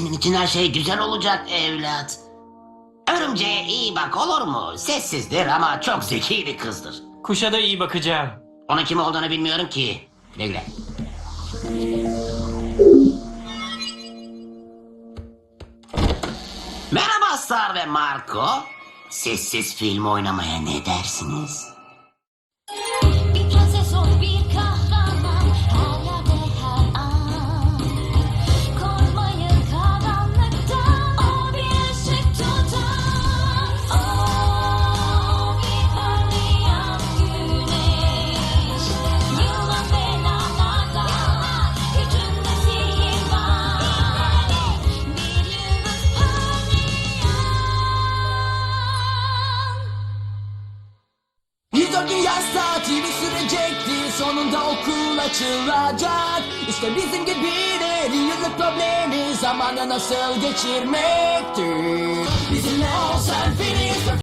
Senin için her şey güzel olacak evlat. Örümceğe iyi bak olur mu? Sessizdir ama çok zeki bir kızdır. Kuşa da iyi bakacağım. Onun kim olduğunu bilmiyorum ki. Güle güle. Merhaba Star ve Marco. Sessiz film oynamaya ne dersiniz? 104 gün yaz tatili sürecektir Sonunda okul açılacak. İşte bizim gibilerin yıllık problemi Zamanı nasıl geçirmektir? Bizimle ol sen Fili